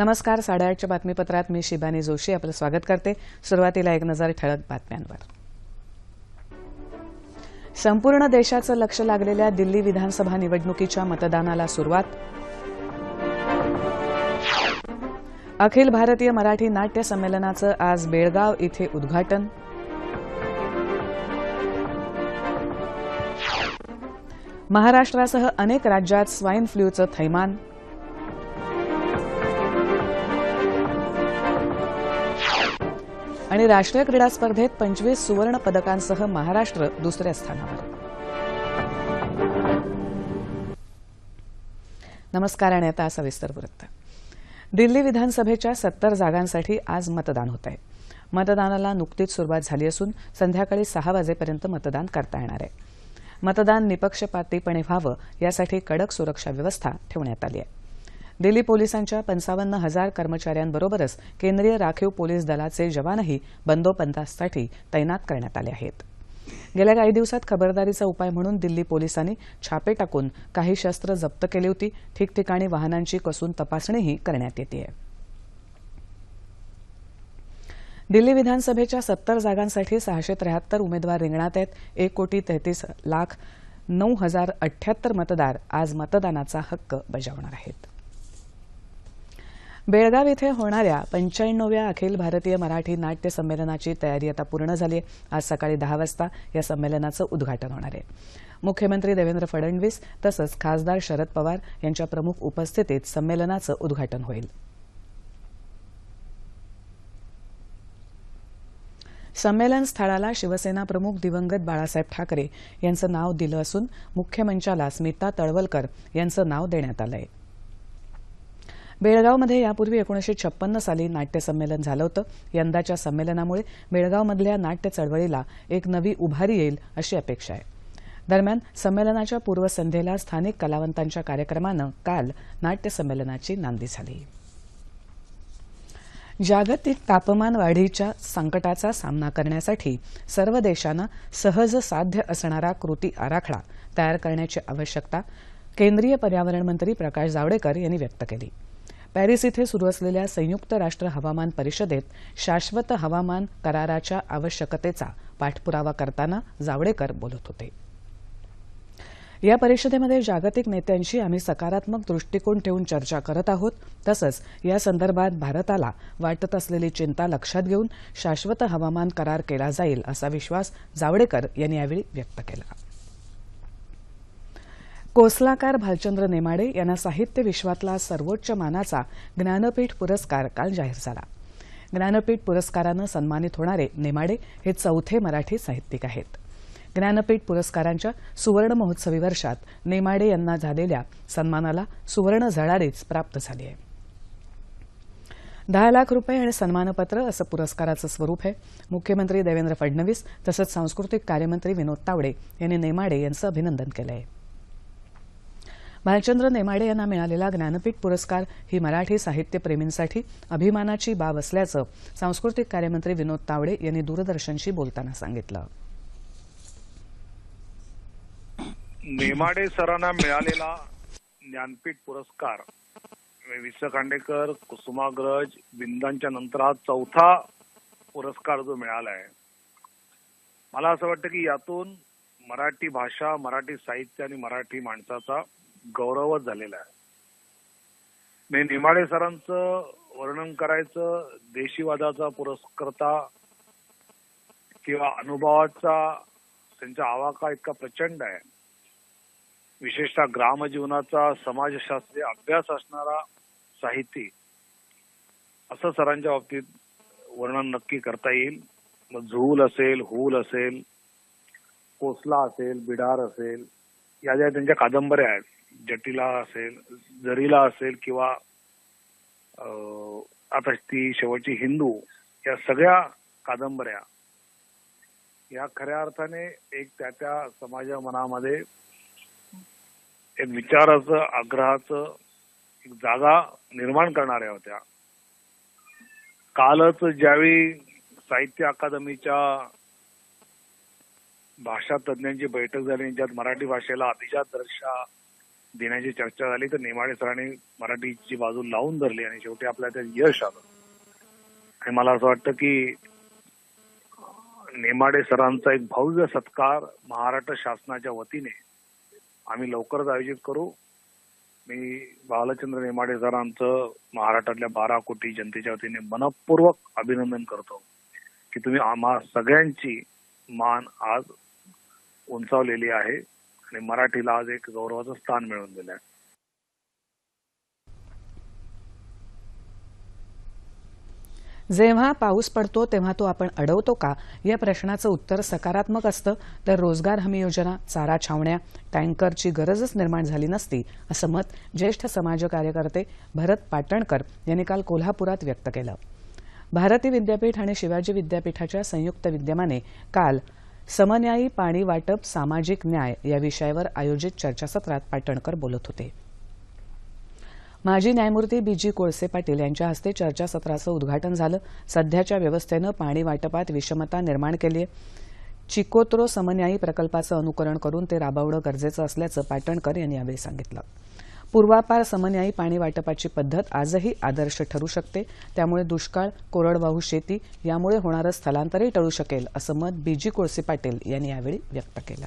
नमस्कार साडेआठच्या बातमीपत्रात मी शिबानी जोशी आपलं स्वागत करते. सुरुवातीला एक नजर ठळक बातम्यांवर. संपूर्ण देशाचं लक्ष लागलेल्या दिल्ली विधानसभा निवडणुकीच्या मतदानाला सुरुवात. अखिल भारतीय मराठी नाट्य संमेलनाचं आज बेळगाव इथे उद्घाटन. महाराष्ट्रासह अनेक राज्यात स्वाईन फ्लूचं थैमान. आणि राष्ट्रीय क्रीडा स्पर्धेत पंचवीस सुवर्ण पदकांसह महाराष्ट्र दुसऱ्या स्थानावर. नमस्कार आणि आता सविस्तर वृत्त. दिल्ली विधानसभेच्या सत्तर जागांसाठी आज मतदान होत आहे मतदानाला नुकतीच सुरुवात झाली असून संध्याकाळी सहा वाजेपर्यंत मतदान करता येणार आहे. मतदान निपक्षपातीपणे व्हावं यासाठी कडक सुरक्षा व्यवस्था ठेवण्यात आली आहे. दिल्ली पोलिसांच्या पंचावन्न हजार कर्मचाऱ्यांबरोबरच केंद्रीय राखीव पोलीस दलाचे जवानही बंदोबस्तासाठी तैनात करण्यात आले आहेत. गेल्या काही दिवसात खबरदारीचा उपाय म्हणून दिल्ली पोलिसांनी छापे टाकून काही शस्त्र जप्त केली होती. ठिकठिकाणी वाहनांची कसून तपासणीही करण्यात येते दिल्ली विधानसभेच्या सत्तर जागांसाठी सहाशे त्र्याहत्तर उमेदवार रिंगणात आहेत. एक कोटी तेहतीस लाख नऊ हजार अठ्याहत्तर मतदार आज मतदानाचा हक्क बजावणार आहेत. बेळगाव इथे होणाऱ्या पंच्याण्णव्या अखिल भारतीय मराठी नाट्य संमेलनाची तयारी आता पूर्ण झाली. आहे आज सकाळी दहा वाजता या संमेलनाचं उद्घाटन होणार आहे. मुख्यमंत्री देवेंद्र फडणवीस तसंच खासदार शरद पवार यांच्या प्रमुख उपस्थितीत संमेलनाचं उद्घाटन होईल. संमेलन स्थळाला शिवसेना प्रमुख दिवंगत बाळासाहेब ठाकरे यांचं नाव दिलं असून मुख्य मंचाला स्मिता तळवलकर यांचं नाव देण्यात आलं आहे बेळगावमध्ये यापूर्वी एकोणीशे छप्पन्न साली नाट्य संमेलन झालं होतं. यंदाच्या संमेलनामुळे बेळगावमधल्या नाट्य चळवळीला एक नवी उभारी येईल अशी अपेक्षा आहे. दरम्यान संमेलनाच्या पूर्वसंध्येला स्थानिक कलावंतांच्या कार्यक्रमानं काल नाट्य संमेलनाची नांदी झाली. जागतिक तापमान वाढीच्या संकटाचा सामना करण्यासाठी सर्व देशांना सहज साध्य असणारा कृती आराखडा तयार करण्याची आवश्यकता केंद्रीय पर्यावरण मंत्री प्रकाश जावडेकर यांनी व्यक्त केली. पॅरिस इथे सुरू असलेल्या संयुक्त राष्ट्र हवामान परिषदेत शाश्वत हवामान कराराच्या आवश्यकतेचा पाठपुरावा करताना जावडेकर बोलत होते. या परिषदेमध्ये जागतिक नेत्यांशी आम्ही सकारात्मक दृष्टिकोन ठेवून चर्चा करत आहोत. तसंच या संदर्भात भारताला वाटत असलेली चिंता लक्षात घेऊन शाश्वत हवामान करार केला जाईल असा विश्वास जावडेकर यांनी यावेळी व्यक्त केला. कोसलाकार भालचंद्र नेमाडे यांना साहित्य विश्वातला सर्वोच्च मानाचा ज्ञानपीठ पुरस्कार काल जाहीर झाला. ज्ञानपीठ पुरस्कारानं सन्मानित होणारे नेमाडे हे चौथे मराठी साहित्यिक आहेत. ज्ञानपीठ पुरस्कारांच्या सुवर्ण महोत्सवी वर्षात नेमाडे यांना झालेल्या सन्मानाला सुवर्ण झळारीच प्राप्त झाली आहे. दहा लाख रुपये आणि सन्मानपत्र असं पुरस्काराचं स्वरूप आहे. मुख्यमंत्री देवेंद्र फडणवीस तसंच सांस्कृतिक कार्यमंत्री विनोद तावडे यांनी नेमाडे यांचं अभिनंदन केलं आहे भालचंद्र नेमाडे यांना मिळालेला ज्ञानपीठ पुरस्कार ही मराठी साहित्यप्रेमींसाठी अभिमानाची बाब असल्याचं सांस्कृतिक कार्यमंत्री विनोद तावडे यांनी दूरदर्शनशी बोलताना सांगितलं. नेमाडे सरांना मिळालेला ज्ञानपीठ पुरस्कार वि स खांडेकर कुसुमाग्रज बिंदांच्या नंतर हा चौथा पुरस्कार जो मिळाला आहे मला असं वाटतं की यातून मराठी भाषा मराठी साहित्य आणि मराठी माणसाचा गौरवच झालेला आहे. मी निमाडे सरांचं वर्णन करायचं देशीवादाचा पुरस्कर्ता किंवा अनुभवाचा त्यांचा आवाका इतका प्रचंड आहे. विशेषतः ग्रामजीवनाचा समाजशास्त्रीय अभ्यास असणारा साहित्य असं सरांच्या बाबतीत वर्णन नक्की करता येईल. मग झूल असेल हूल असेल कोसला असेल बिडार असेल या ज्या त्यांच्या कादंबऱ्या आहेत जटिला असेल जरीला असेल किंवा आता ती शेवटची हिंदू या सगळ्या कादंबऱ्या या खऱ्या अर्थाने एक त्या त्या समाजा मनामध्ये एक विचाराचं आग्रहाचं एक जागा निर्माण करणाऱ्या होत्या. कालच ज्यावेळी साहित्य अकादमीच्या भाषा तज्ञांची बैठक झाली ज्यात मराठी भाषेला अभिजात दर्शा देण्याची चर्चा झाली तर नेमाडे सरांनी मराठीची बाजू लावून धरली आणि शेवटी आपल्या त्यात यश आलं. आणि मला असं वाटतं की नेमाडे सरांचा एक भव्य सत्कार महाराष्ट्र शासनाच्या वतीने आम्ही लवकरच आयोजित करू. मी बालचंद्र नेमाडे सरांचं महाराष्ट्रातल्या बारा कोटी जनतेच्या वतीने मनपूर्वक अभिनंदन करतो की तुम्ही आम्हा सगळ्यांची मान आज उंचावलेली आहे. आणि मराठीला आज एक गौरवाचं स्थान मिळवून दिलं आहे जेव्हा पाऊस पडतो तेव्हा तो आपण अडवतो का? या प्रश्नाचं उत्तर सकारात्मक असतं. तर रोजगार हमी योजना चारा छावण्या टँकरची गरजच निर्माण झाली नसती असं मत ज्येष्ठ समाज कार्यकर्ते भरत पाटणकर यांनी काल कोल्हापुरात व्यक्त केलं. भारती विद्यापीठ आणि शिवाजी विद्यापीठाच्या संयुक्त विद्यमाने काल समन्यायी पाणी वाटप सामाजिक न्याय या विषयावर आयोजित चर्चासत्रात पाटणकर बोलत होते. माजी न्यायमूर्ती बी जी कोळसे पाटील यांच्या हस्ते चर्चासत्राचं उद्घाटन झालं. सध्याच्या व्यवस्थेनं पाणी वाटपात विषमता निर्माण केली आहे चिकोत्रो समन्यायी प्रकल्पाचं अनुकरण करून ते राबवणं गरजेचं असल्याचं पाटणकर यांनी यावेळी सांगितलं. पूर्वापार समन्यायी पाणी वाटपाची पद्धत आजही आदर्श ठरू शकते. त्यामुळे दुष्काळ कोरडवाहू शेती यामुळे होणारं स्थलांतरही टळू शकेल असं मत बीजी कोळसे पाटील यांनी यावेळी व्यक्त केलं.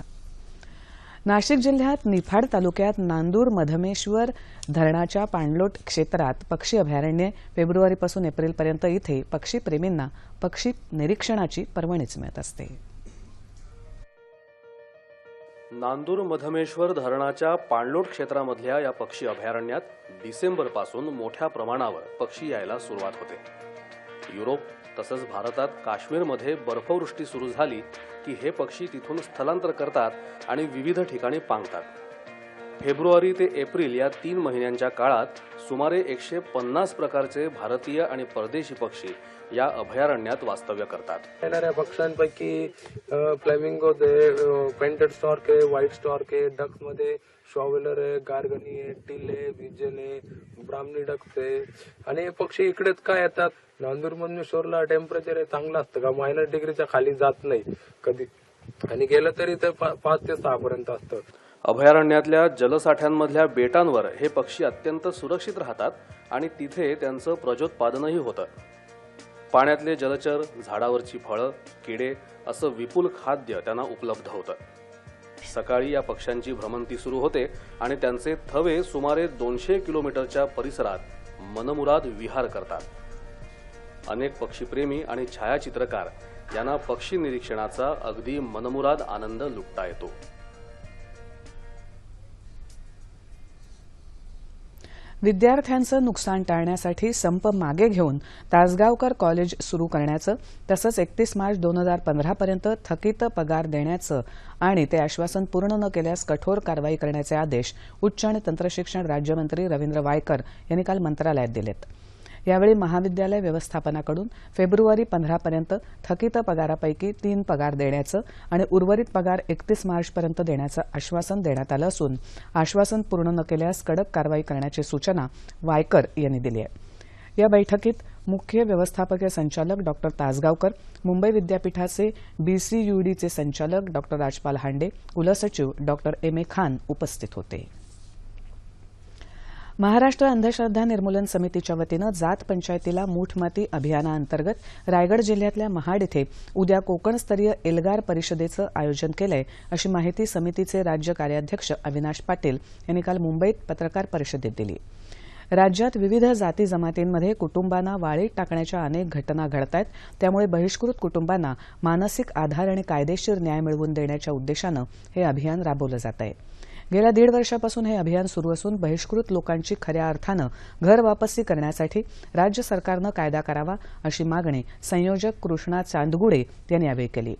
नाशिक जिल्ह्यात निफाड तालुक्यात नांदूर मधमेश्वर धरणाच्या पाणलोट क्षेत्रात पक्षी अभयारण्य फेब्रुवारीपासून एप्रिलपर्यंत इथे पक्षीप्रेमींना पक्षी निरीक्षणाची पर्वणीच मिळत असते. नांदूर मधमेश्वर धरणाच्या पाणलोट क्षेत्रामधल्या या पक्षी अभयारण्यात डिसेंबरपासून मोठ्या प्रमाणावर पक्षी यायला सुरुवात होते. युरोप तसंच भारतात काश्मीरमध्ये बर्फवृष्टी सुरू झाली की हे पक्षी तिथून स्थलांतर करतात आणि विविध ठिकाणी पांगतात. फेब्रुवारी ते एप्रिल या तीन महिन्यांच्या काळात सुमारे एकशे पन्नास प्रकारचे भारतीय आणि परदेशी पक्षी या अभयारण्यात वास्तव्य करतात. येणाऱ्या पक्ष्यांपैकी फ्लेमिंगो पेंटेड स्टॉर्क आहे व्हाईट स्टॉर्क आहे डक्समध्ये शॉवेलर आहे गार्गनी आहे टिल आहे विजन आहे ब्राह्मणी डक्स आहे. आणि हे पक्षी इकडेच काय येतात? नांदूर शोरला टेम्परेचर हे चांगलं असतं का? मायनस डिग्रीच्या खाली जात नाही कधी. आणि गेलं तरी ते पा- पाच ते सहा पर्यंत असतं. अभयारण्यातल्या जलसाठ्यांमधल्या बेटांवर हे पक्षी अत्यंत सुरक्षित राहतात आणि तिथे त्यांचं प्रजोत्पादनही होतं. पाण्यातले जलचर झाडावरची फळं किडे असं विपुल खाद्य त्यांना उपलब्ध होतं. सकाळी या पक्ष्यांची भ्रमंती सुरू होते आणि त्यांचे थवे सुमारे दोनशे किलोमीटरच्या परिसरात मनमुराद विहार करतात. अनेक पक्षीप्रेमी आणि छायाचित्रकार यांना पक्षी निरीक्षणाचा अगदी मनमुराद आनंद लुटता येतो. विद्यार्थ्यांचं नुकसान टाळण्यासाठी संप मागे घेऊन तासगावकर कॉलेज सुरू करण्याचं तसंच एकतीस मार्च दोन हजार पंधरापर्यंत थकीत पगार देण्याचं आणि ते आश्वासन पूर्ण न केल्यास कठोर कारवाई करण्याचे आदेश उच्च आणि तंत्रशिक्षण राज्यमंत्री रवींद्र वायकर यांनी काल मंत्रालयात दिलेत. यावेळी महाविद्यालय व्यवस्थापनाकडून फेब्रुवारी पंधरापर्यंत थकीत पगारापैकी तीन पगार देण्याचं आणि उर्वरित पगार एकतीस मार्चपर्यंत देण्याचं आश्वासन देण्यात आलं असून आश्वासन पूर्ण न केल्यास कडक कारवाई करण्याची सूचना वायकर यांनी दिली आहे. या बैठकीत मुख्य व्यवस्थापकीय संचालक डॉक्टर तासगावकर मुंबई विद्यापीठाचे बीसीयूडीचे संचालक डॉक्टर राजपाल हांडे कुलसचिव डॉक्टर एम ए खान उपस्थित होते. महाराष्ट्र अंधश्रद्धा निर्मूलन समितीच्या वतीनं जात पंचायतीला मूठमाती अभियानाअंतर्गत रायगड जिल्ह्यातल्या महाड इथे उद्या कोकणस्तरीय एल्गार परिषदेचं आयोजन केलंय अशी माहिती समितीचे राज्य कार्याध्यक्ष अविनाश पाटील यांनी काल मुंबईत पत्रकार परिषदेत दिली. राज्यात विविध जाती जमातींमध्ये कुटुंबांना वाळीत टाकण्याच्या अनेक घटना घडत आहेत त्यामुळे बहिष्कृत कुटुंबांना मानसिक आधार आणि कायदेशीर न्याय मिळवून देण्याच्या उद्देशानं हे अभियान राबवलं जात आहे गेल्या दीड वर्षापासून हे अभियान सुरू असून बहिष्कृत लोकांची खऱ्या अर्थानं घर वापसी करण्यासाठी राज्य सरकारनं कायदा करावा अशी मागणी संयोजक कृष्णा चांदगुडे यांनी यावेळी केली.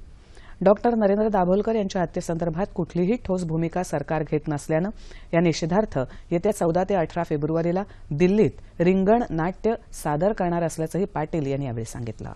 डॉक्टर नरेंद्र दाभोलकर यांच्या हत्येसंदर्भात कुठलीही ठोस भूमिका सरकार घेत नसल्यानं या निषेधार्थ येत्या चौदा ते अठरा फेब्रुवारीला दिल्लीत रिंगण नाट्य सादर करणार असल्याचंही पाटील यांनी यावेळी सांगितलं.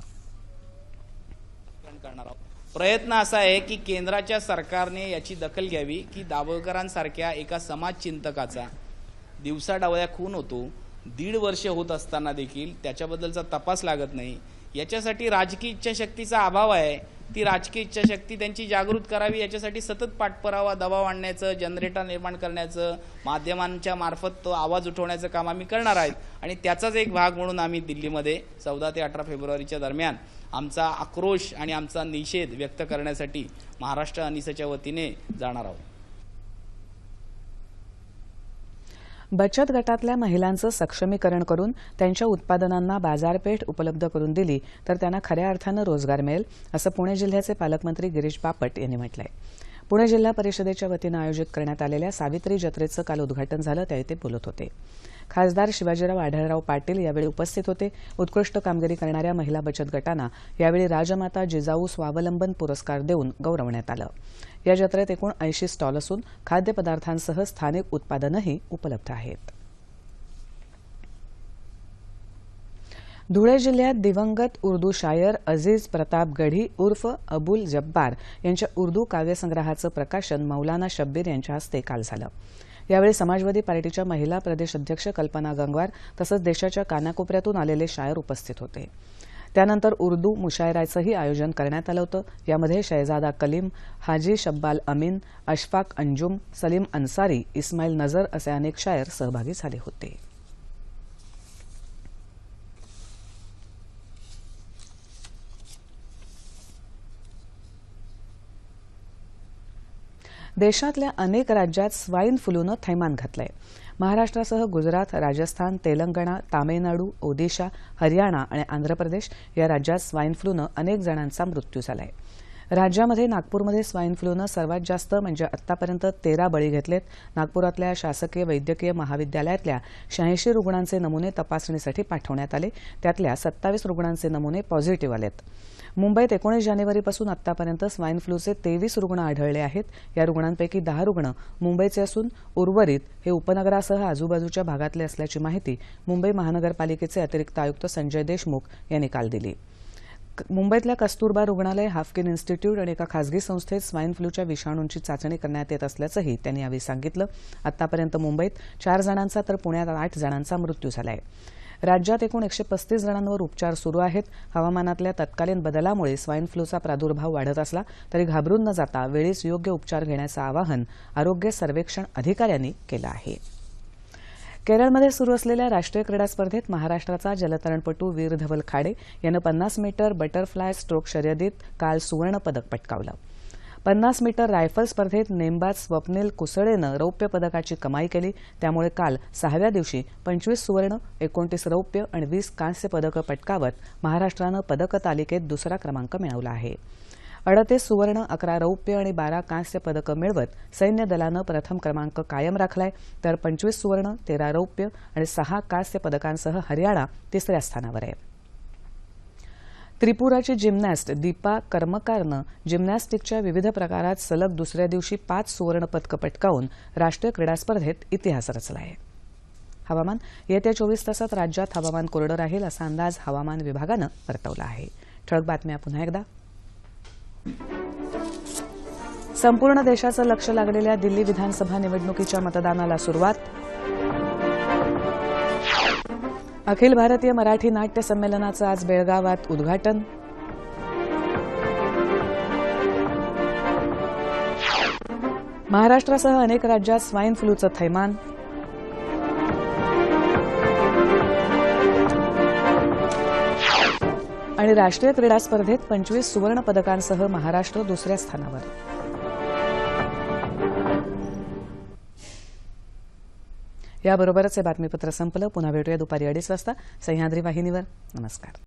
प्रयत्न असा आहे की केंद्राच्या सरकारने याची दखल घ्यावी की दाभोळकरांसारख्या एका समाजचिंतकाचा दिवसा दिवसाडावळ्या खून होतो दीड वर्ष होत असताना देखील त्याच्याबद्दलचा तपास लागत नाही. याच्यासाठी राजकीय इच्छाशक्तीचा अभाव आहे. ती राजकीय इच्छाशक्ती त्यांची जागृत करावी याच्यासाठी सतत पाठपुरावा दबाव आणण्याचं जनरेटर निर्माण करण्याचं माध्यमांच्या मार्फत तो आवाज उठवण्याचं काम आम्ही करणार आहेत. आणि त्याचाच एक भाग म्हणून आम्ही दिल्लीमध्ये चौदा ते अठरा फेब्रुवारीच्या दरम्यान आमचा आक्रोश आणि आमचा निषेध व्यक्त करण्यासाठी महाराष्ट्र अनिसाच्या वतीने जाणार आहोत. बचत गटातल्या महिलांचं सक्षमीकरण करून त्यांच्या उत्पादनांना बाजारपेठ उपलब्ध करून दिली तर त्यांना खऱ्या अर्थानं रोजगार मिळेल असं पुणे जिल्ह्याचे पालकमंत्री गिरीश बापट यांनी म्हटलंय. पुणे जिल्हा परिषदेच्या वतीनं आयोजित करण्यात आलेल्या सावित्री जत्रेचं काल उद्घाटन झालं त्यावेळी ते बोलत होते. खासदार शिवाजीराव आढळराव पाटील यावेळी उपस्थित होते. उत्कृष्ट कामगिरी करणाऱ्या महिला बचत गटांना यावेळी राजमाता जिजाऊ स्वावलंबन पुरस्कार देऊन गौरवण्यात आलं. या जत्रेत एकूण ऐंशी स्टॉल असून खाद्यपदार्थांसह स्थानिक उत्पादनंही उपलब्ध आहेत. धुळे जिल्ह्यात दिवंगत उर्दू शायर अजीज प्रताप गढी उर्फ अबुल जब्बार यांच्या उर्दू काव्यसंग्रहाचं प्रकाशन मौलाना शब्बीर यांच्या हस्ते काल झालं. यावेळी समाजवादी पार्टीच्या महिला प्रदेश अध्यक्ष कल्पना गंगवार तसंच देशाच्या कानाकोपऱ्यातून आलेले शायर उपस्थित होते. त्यानंतर उर्दू मुशायराचंही आयोजन करण्यात आलं होतं. यामध्ये शहजादा कलीम हाजी शब्बाल अमीन अशफाक अंजुम सलीम अन्सारी इस्माईल नजर असे अनेक शायर सहभागी झाले होते. देशातल्या अनेक राज्यात स्वाईन फ्लूनं थैमान घातलंय. महाराष्ट्रासह गुजरात राजस्थान तेलंगणा तामिळनाडू ओदिशा हरियाणा आणि आंध्र प्रदेश या राज्यात स्वाईन फ्लूनं अनेक जणांचा मृत्यू झाला आहे राज्यामध्ये नागपूरमध्ये स्वाईन फ्लूनं सर्वात जास्त म्हणजे आतापर्यंत तेरा बळी घेतलेत. नागपुरातल्या शासकीय वैद्यकीय महाविद्यालयातल्या शहाऐंशी रुग्णांचे नमुने तपासणीसाठी पाठवण्यात आले. त्यातल्या सत्तावीस रुग्णांचे नमुने पॉझिटिव्ह आलेत. मुंबईत एकोणीस जानेवारीपासून आतापर्यंत स्वाईन फ्लूचे तेवीस रुग्ण आढळले आहेत. या रुग्णांपैकी दहा रुग्ण मुंबईचे असून उर्वरित हे उपनगरासह आजूबाजूच्या भागातले असल्याची माहिती मुंबई महानगरपालिकेचे अतिरिक्त आयुक्त संजय देशमुख यांनी काल दिली. मुंबईतल्या कस्तुरबा रुग्णालय हाफकिन इन्स्टिट्यूट आणि एका खासगी संस्थेत स्वाईन फ्लूच्या विषाणूंची चाचणी करण्यात येत असल्याचंही त्यांनी यावेळी सांगितलं. आतापर्यंत मुंबईत चार जणांचा तर पुण्यात आठ जणांचा मृत्यू झाला आहे राज्यात एकूण एकशे पस्तीस जणांवर उपचार सुरू आहेत. हवामानातल्या तत्कालीन बदलामुळे स्वाईन फ्लूचा प्रादुर्भाव वाढत असला तरी घाबरून न जाता वेळीच योग्य उपचार घेण्याचं आवाहन आरोग्य सर्वेक्षण अधिकाऱ्यांनी केलं आहे. केरळमध्ये सुरू असलेल्या राष्ट्रीय क्रीडा स्पर्धेत महाराष्ट्राचा जलतरणपटू वीर धवल खाडे यानं पन्नास मीटर बटरफ्लाय स्ट्रोक शर्यतीत काल सुवर्णपदक पटकावलं. पन्नास मीटर रायफल स्पर्धेत नेमबाज स्वप्नील कुसळेनं रौप्य पदकाची कमाई केली. त्यामुळे काल सहाव्या दिवशी पंचवीस सुवर्ण एकोणतीस रौप्य आणि वीस कांस्य पदकं पटकावत महाराष्ट्रानं पदक तालिकेत दुसरा क्रमांक मिळवला आहे. अडतीस सुवर्ण अकरा रौप्य आणि बारा कांस्य पदकं मिळवत सैन्य दलानं प्रथम क्रमांक कायम राखलाय. तर पंचवीस सुवर्ण तेरा रौप्य आणि सहा कांस्य पदकांसह हरियाणा तिसऱ्या स्थानावर आहे. त्रिपुराची जिम्नॅस्ट दीपा कर्मकारनं जिम्नॅस्टिकच्या विविध प्रकारात सलग दुसऱ्या दिवशी पाच सुवर्ण पदकं पटकावून राष्ट्रीय क्रीडा स्पर्धेत इतिहास रचला आहे हवामान येत्या चोवीस तासात राज्यात हवामान कोरडं राहील असा अंदाज हवामान विभागानं वर्तवला आहे. ठळक बातम्या पुन्हा एकदा. संपूर्ण देशाचं लक्ष लागलेल्या दिल्ली विधानसभा निवडणुकीच्या मतदानाला सुरुवात. अखिल भारतीय मराठी नाट्य संमेलनाचं आज बेळगावात उद्घाटन. महाराष्ट्रासह अनेक राज्यात स्वाईन फ्लूचं थैमान. आणि राष्ट्रीय क्रीडा स्पर्धेत पंचवीस सुवर्ण पदकांसह महाराष्ट्र दुसऱ्या स्थानावर. याबरोबरच हे बातमीपत्र संपलं. पुन्हा भेटूया दुपारी अडीच वाजता. सह्याद्री वाहिनीवर. नमस्कार.